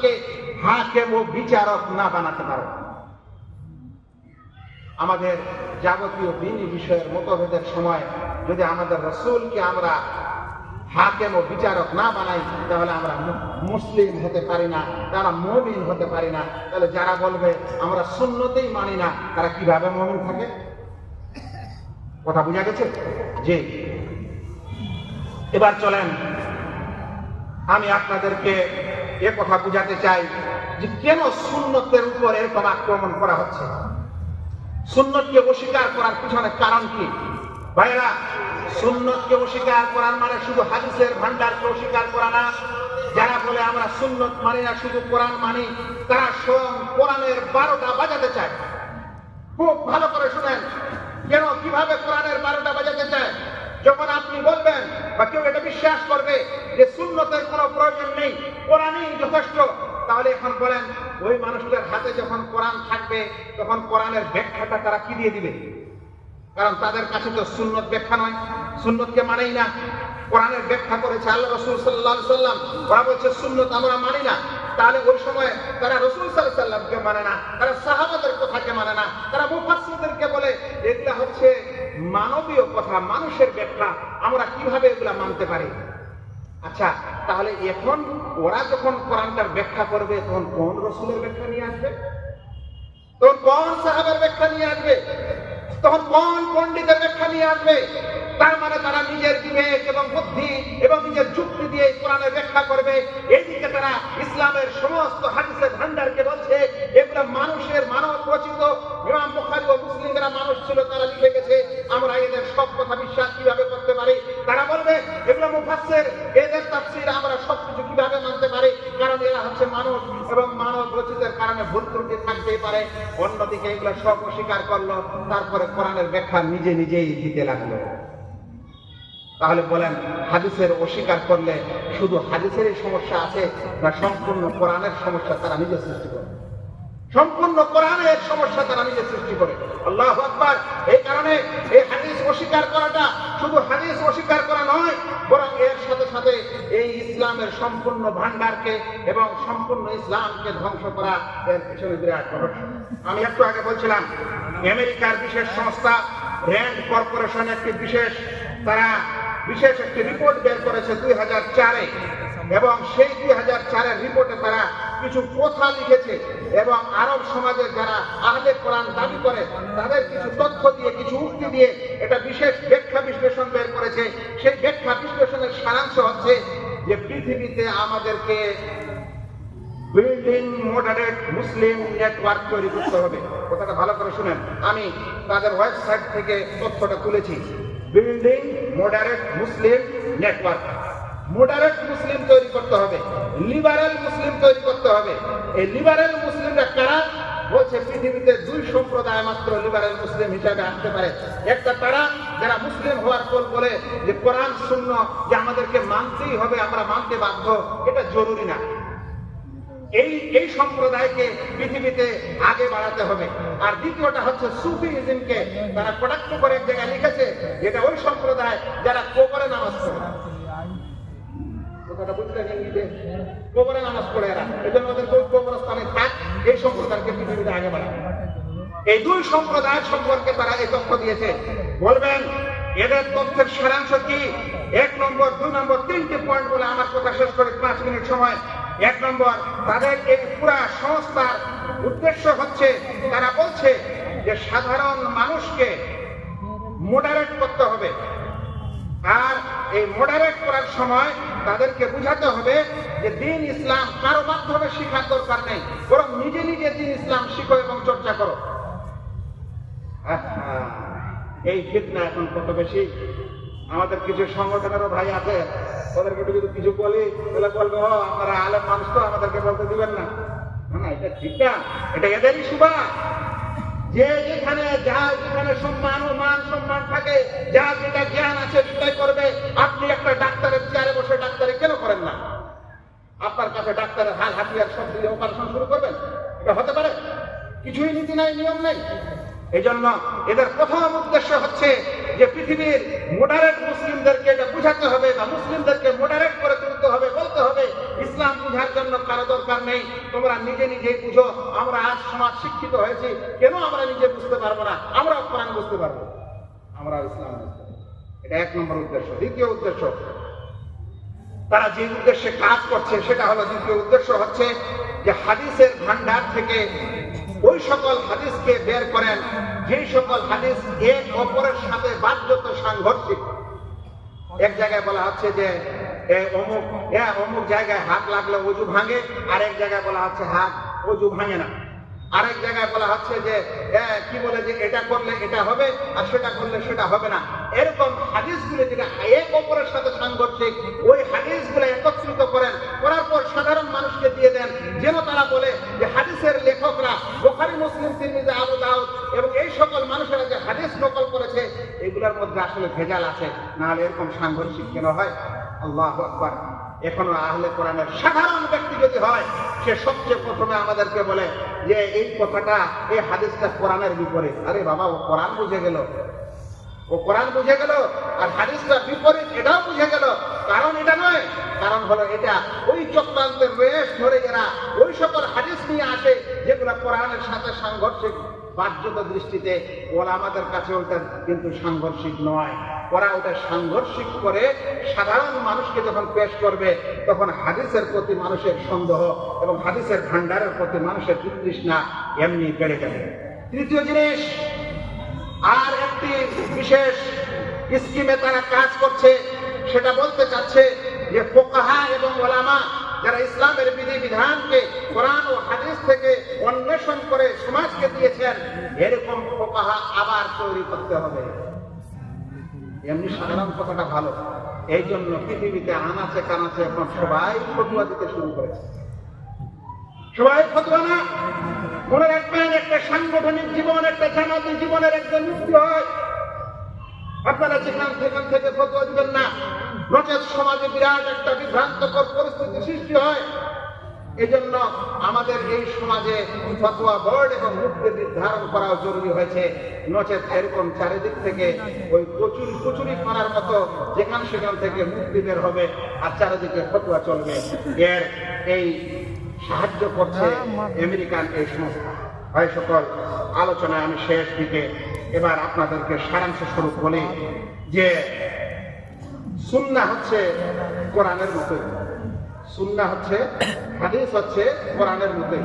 সাল্লামকে হাকেম ও বিচারক না বানাতে পারো? আমাদের যাবতীয় দিনী বিষয়ের মতভেদের সময় যদি আমাদের রসুলকে আমরা হাকেম ও বিচারক না বানাই, তাহলে আমরা মুসলিম হতে পারি না, তারা মমিন হতে পারি না। তাহলে যারা বলবে, আমরা শূন্যতেই মানি না, তারা কীভাবে মমিন থাকে? কথা বোঝা গেছে? যে এবার চলেন, আমি আপনাদেরকে এ কথা বুঝাতে চাই যে কেন সুন্নতের উপর এরকম আক্রমণ করা হচ্ছে? সুন্নতকে অস্বীকার করার পিছনে কারণ কি? ভাইরা সুন্নতকে অস্বীকার করার মানে শুধু হাদিসের ভান্ডারকে অস্বীকার করা না। যারা বলে আমরা সুন্নত মানি না, শুধু কোরআন মানি, তারা স্বয়ং কোরআনের বারোটা বাজাতে চায়। খুব ভালো করে শুনেন। কেন? কীভাবে কোরআনের বারোটা বাজাতে চায় যখন আপনি বলবেন, বা কেউ এটা বিশ্বাস করবে যে সুন্নতের কোনো প্রয়োজন নেই, কোরআনই যথেষ্ট, তাহলে এখন বলেন, ওই মানুষদের হাতে যখন কোরআন থাকবে, তখন কোরআনের ব্যাখ্যাটা তারা কি দিয়ে দিবে? কারণ তাদের কাছে তো সুন্নত ব্যাখ্যা নয়। সুন্নতকে মানেই না। কোরআনের ব্যাখ্যা করেছে আল্লাহ রসুল সাল্লাহ সাল্লাম ওরা বলছে, সুন্নত আমরা মানি না। তাহলে ওই সময় তারা রসুল সাল্লাহ সাল্লামকে মানে না। তারা সাহাবাদের কথাকে মানে না। তারা মুফাসসিরদেরকে বলে এগুলা হচ্ছে মানবীয় কথা, মানুষের ব্যাখ্যা, আমরা কীভাবে এগুলা মানতে পারি? আচ্ছা তাহলে এখন ওরা যখন কোরআনটার ব্যাখ্যা করবে, তখন কোন রসুলের ব্যাখ্যা নিয়ে আসবে? তখন কোন সাহাবের ব্যাখ্যা নিয়ে আসবে? তখন কোন পণ্ডিতের ব্যাখ্যা নিয়ে আসবে? তার মানে তারা নিজের বিবেক এবং বুদ্ধি এবং নিজের যুক্তি দিয়ে কোরআনের ব্যাখ্যা করবে। এইদিকে তারা ইসলামের সমস্ত হাদিসের ভান্ডারকে বলছে এগুলো মানুষের মানব রচিত ইমাম বুখারী ও মুসলিমরা মানুষ ছিল তারা লিখে গেছে আমরা এদের সব কথা বিশ্বাস কীভাবে করতে পারি তারা বলবে এগুলো মুফাসসির এদের তাফসীর আমরা সবকিছু কীভাবে মানতে পারি কারণ এরা হচ্ছে মানুষ এবং মানব রচিতের কারণে ভুল ত্রুটি থাকতেই পারে। অন্যদিকে এগুলো সব অস্বীকার করল, তারপরে কোরআনের ব্যাখ্যা নিজে নিজেই দিতে লাগল। তাহলে বলেন, হাদিসের অস্বীকার করলে শুধু হাদিসেরই সমস্যা আছে না সম্পূর্ণ কোরআনের সমস্যা তারা নিজে সৃষ্টি করে? সম্পূর্ণ কোরআনের সমস্যা তারা নিজে সৃষ্টি করে। আল্লাহ আকবার। এই কারণে এই হাদিস অস্বীকার করাটা শুধু হাদিস অস্বীকার করা নয় সাথে এই ইসলামের সম্পূর্ণ ভান্ডারকে এবং সম্পূর্ণ ইসলামকে ধ্বংস করা এর পিছনে বিরাট রহস্য। আমি একটু আগে বলছিলাম, আমেরিকার বিশেষ সংস্থা র্যান্ড কর্পোরেশন একটি বিশেষ, তারা বিশেষ একটি রিপোর্ট বের করেছে দুই হাজার চারে এবং সেই দুই হাজার চারের রিপোর্টে তারা কিছু কথা লিখেছে এবং আরব সমাজে যারা আহলে কোরআন দাবি করে, তাদের কিছু তথ্য দিয়ে, কিছু উক্তি দিয়ে এটা বিশেষ ব্যাখ্যা বিশ্লেষণ বের করেছে। সেই ব্যাখ্যা বিশ্লেষণের সারাংশ হচ্ছে যে পৃথিবীতে আমাদেরকে বিল্ডিং মডারেট মুসলিম নেটওয়ার্ক তৈরি করতে হবে। কথাটা ভালো করে শুনেন। আমি তাদের ওয়েবসাইট থেকে তথ্যটা তুলেছি। Building moderate Muslim network moderate Muslim তৈরি করতে হবে। লিবারেল মুসলিম তৈরি করতে হবে। এই লিবারেল মুসলিমরা কারা? বলছে, পৃথিবীতে দুই সম্প্রদায় মাত্র লিবারেল মুসলিম হিসাবে আসতে পারে। একটা তারা, যারা মুসলিম হওয়ার পর বলে যে কোরআন শূন্য, যে আমাদেরকে মানতেই হবে, আমরা মানতে বাধ্য, এটা জরুরি না। এই এই সম্প্রদায়কে পৃথিবীতে আগে বাড়াতে হবে। আর দ্বিতীয়টা হচ্ছে সুফিজমকে তারা কটাক্ষ করে এক জায়গায় লিখেছে যেটা ওই সম্প্রদায় যারা কোবরে নামাজ পড়ে। কথাটা ইংরেজিতে কোবরে নামাজ পড়ে এরা। এই জন্য ওদের এই সম্প্রদায়কে পৃথিবীতে আগে বাড়াবে। এই দুই সম্প্রদায় সম্পর্কে তারা এই তথ্য দিয়েছে। বলবেন, এদের তথ্যের সারাংশ কি? এক নম্বর, দুই নম্বর, তিনটি পয়েন্ট বলে আমার কথা শেষ করে পাঁচ মিনিট সময়। এক নম্বর, তাদের এই পুরা সংস্থার উদ্দেশ্য হচ্ছে, তারা বলছে যে সাধারণ মানুষকে মোডারেট করতে হবে। আর এই মোডারেট করার সময় তাদেরকে বুঝাতে হবে যে দিন ইসলাম কারও মাধ্যমে শিখার দরকার নেই বরং নিজে নিজে দিন ইসলাম শিখো এবং চর্চা করো। এই ফিতনা এখন কত বেশি? আমাদের কিছু সংগঠনেরও ভাই আছে ওদেরকে যদি কিছু বলি তাহলে বলবে ও আপনারা আলেম মানুষ তো আমাদেরকে বলতে দিবেন না। না, এটা ঠিক না এটা এদেরই সুবা যে যেখানে যা যেখানে সম্মান ও মান সম্মান থাকে যা যেটা জ্ঞান আছে সেটাই করবে আপনি একটা ডাক্তারের চেয়ারে বসে ডাক্তারি কেন করেন না আপনার কাছে ডাক্তারের হাল হাতিয়ার সব দিয়ে অপারেশন শুরু করবেন এটা হতে পারে কিছুই নীতি নাই, নিয়ম নেই। এই জন্য এদের প্রথম উদ্দেশ্য হচ্ছে যে পৃথিবীর মোডারেট মুসলিমদেরকে এটা বুঝাতে হবে বা মুসলিমদেরকে মোডারেট করে তুলতে হবে, বলতে হবে, ইসলাম বুঝার জন্য কারও দরকার নেই, তোমরা নিজে নিজেই বুঝো, আমরা আজ সমাজ শিক্ষিত হয়েছি, কেন আমরা নিজে বুঝতে পারব না? আমরাও কোরআন বুঝতে পারব। আমরা ইসলাম এটা এক নম্বর উদ্দেশ্য। দ্বিতীয় উদ্দেশ্য, তারা যে উদ্দেশ্যে কাজ করছে, সেটা হলো দ্বিতীয় উদ্দেশ্য হচ্ছে যে হাদিসের ভান্ডার থেকে ওই সকল হাদিসকে বের করেন। যেই সকল হাদিস এক অপরের সাথে বাধ্যত সাংঘর্ষিক। এক জায়গায় বলা হচ্ছে যে অমুক হ্যাঁ অমুক জায়গায় হাত লাগলে অজু ভাঙে আর এক জায়গায় বলা হচ্ছে হাত অজু ভাঙে না। আরেক জায়গায় বলা হচ্ছে যে কি বলে যে এটা করলে এটা হবে আর সেটা করলে সেটা হবে না। এরকম হাদিসগুলো যেটা এক অপরের সাথে সাংঘর্ষিক, ওই হাদিসগুলো একত্রিত করেন, করার পর সাধারণ মানুষকে দিয়ে দেন, যেন তারা বলে যে হাদিসের লেখকরা বোখারি, মুসলিম, তিরমিজি, আবু দাউদ এবং এই সকল মানুষেরা যে হাদিস নকল করেছে, এগুলোর মধ্যে আসলে ভেজাল আছে। নাহলে এরকম সাংঘর্ষিক কেন হয়? আল্লাহ আকবার। এখনও আহলে কোরআনের সাধারণ ব্যক্তি যদি হয়, সে সবচেয়ে প্রথমে আমাদেরকে বলে যে এই কথাটা, এই হাদিসটা কোরআনের বিপরীত। আরে বাবা, ও কোরআন বুঝে গেল। ও কোরআন বুঝে গেল, আর হাদিসটা বিপরীত, এটাও বুঝে গেল। কারণ এটা নয়, কারণ হলো এটা, ওই চক্রান্তের রেশ ধরে এরা ওই সকল হাদিস নিয়ে আসে, যেগুলো কোরআনের সাথে সাংঘর্ষিক। বাহ্যত দৃষ্টিতে ওরা আমাদের কাছে ওটা কিন্তু সাংঘর্ষিক নয়। ওরা ওটা সাংঘর্ষিক করে সাধারণ মানুষকে যখন পেশ করবে, তখন হাদিসের প্রতি মানুষের সন্দেহ এবং হাদিসের ভান্ডারের প্রতি মানুষের বিতৃষ্ণা এমনি বেড়ে যাবে। তৃতীয় জিনিস, আর একটি বিশেষ স্কিমে তারা কাজ করছে, সেটা বলতে চাচ্ছে যে ফোকাহা এবং ওলামা যারা ইসলামের বিধি বিধানকে কোরআন ও হাদিস থেকে অন্বেষণ করে সমাজকে দিয়েছেন, এরকম ফোকাহা আবার তৈরি করতে হবে। এমনি সাধারণ কথাটা ভালো। এই জন্য পৃথিবীতে আনাচে কানাচে এখন সবাই ফতুয়া দিতে শুরু করেছে। সবাই ফতুয়া না? মনে রাখবেন, একটা সাংগঠনিক জীবন, একটা জামাতি জীবনের একজন মুক্তি হয়। আপনারা যেখান সেখান থেকে ফতুয়া দিবেন না নচেত সমাজে বিরাট একটা বিভ্রান্তকর পরিস্থিতি সৃষ্টি হয়। এজন্য আমাদের এই সমাজে ফতোয়া বোর্ড এবং মুক্তি নির্ধারণ করাও জরুরি হয়েছে। নচেত এরকম চারিদিক থেকে ওই প্রচুর প্রচুরি করার মতো যেখান সেখান থেকে মুক্তি বের হবে আর চারিদিকে ফতোয়া চলবে। এর এই সাহায্য করছে আমেরিকান এই সংস্থা। হয় সকল, আলোচনায় আমি শেষ দিকে এবার আপনাদেরকে সারাংশ স্বরূপ বলি যে সুন্না হচ্ছে কোরআনের মতোই। সুন্না হচ্ছে হাদিস হচ্ছে কোরআনের মতোই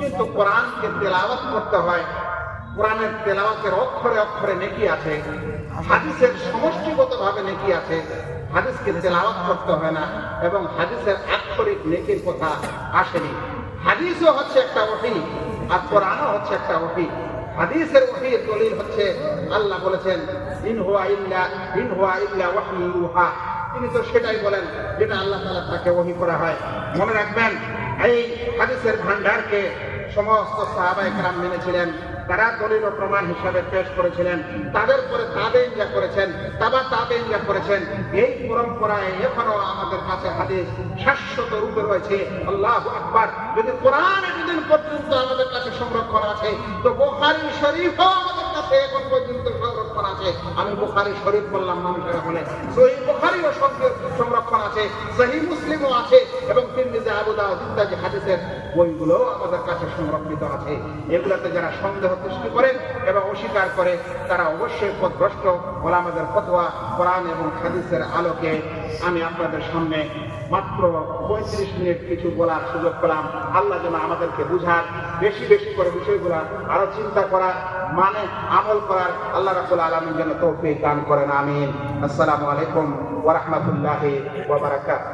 কিন্তু কোরআনকে তেলাওয়াত করতে হয় কোরআনের তেলাওয়াতের অক্ষরে অক্ষরে নেকি আছে হাদিসের সমষ্টিগত ভাবে নেকি আছে হাদিসকে তেলাওয়াত করতে হয় না এবং হাদিসের আক্ষরিক নেকির কথা আসেনি হাদিসও হচ্ছে একটা ওহি আর কোরআনও হচ্ছে একটা ওহি হাদিসের ওহির দলিল হচ্ছে, আল্লাহ বলেছেন, ইন হুয়া ইল্লা, ইন হুয়া ইল্লা ওয়াহী ইউহা তিনি তো সেটাই বলেন, যেটা আল্লাহ তাআলা তাকে ওহি করা হয়। মনে রাখবেন, এই হাদিসের ভান্ডারকে সমস্ত সাহাবা গ্রাম মেনেছিলেন। তারা দলিল প্রমাণ হিসাবে পেশ করেছিলেন। তাদের পরে তাবেন যা করেছেন, তাবা তাবেন যা করেছেন, এই পরম্পরায় এখনও আমাদের কাছে হাদিস শাশ্বত রূপে রয়েছে। আল্লাহ আকবার। যদি কোরআন এতদিন পর্যন্ত আমাদের কাছে সংরক্ষণ আছে, তো বোখারি শরীফও আমাদের কাছে এখন পর্যন্ত সংরক্ষণ আছে। আমি বোখারি শরীফ বললাম মানুষেরা বলে সহি বোখারিও সংর- সংরক্ষণ আছে, সহি মুসলিমও আছে, এবং আবু দাউদ ইত্যাদি হাদিসের বইগুলো আমাদের কাছে সংরক্ষিত আছে। এগুলোতে যারা সন্দেহ সৃষ্টি করে এবং অস্বীকার করে, তারা অবশ্যই পথভ্রষ্ট। ফতোয়া, কোরআন এবং হাদিসের আলোকে আমি আপনাদের সামনে মাত্র পঁয়ত্রিশ মিনিট কিছু বলার সুযোগ পেলাম। আল্লাহ যেন আমাদেরকে বুঝার, বেশি বেশি করে বিষয়গুলো আরও চিন্তা করার মানে আমল করার আল্লাহ রাবুল আলমিন যেন তৌফিক দান করেন, আমিন। আসসালামু আলাইকুম ওয়া রাহমাতুল্লাহি ওয়া বারাকাতুহু।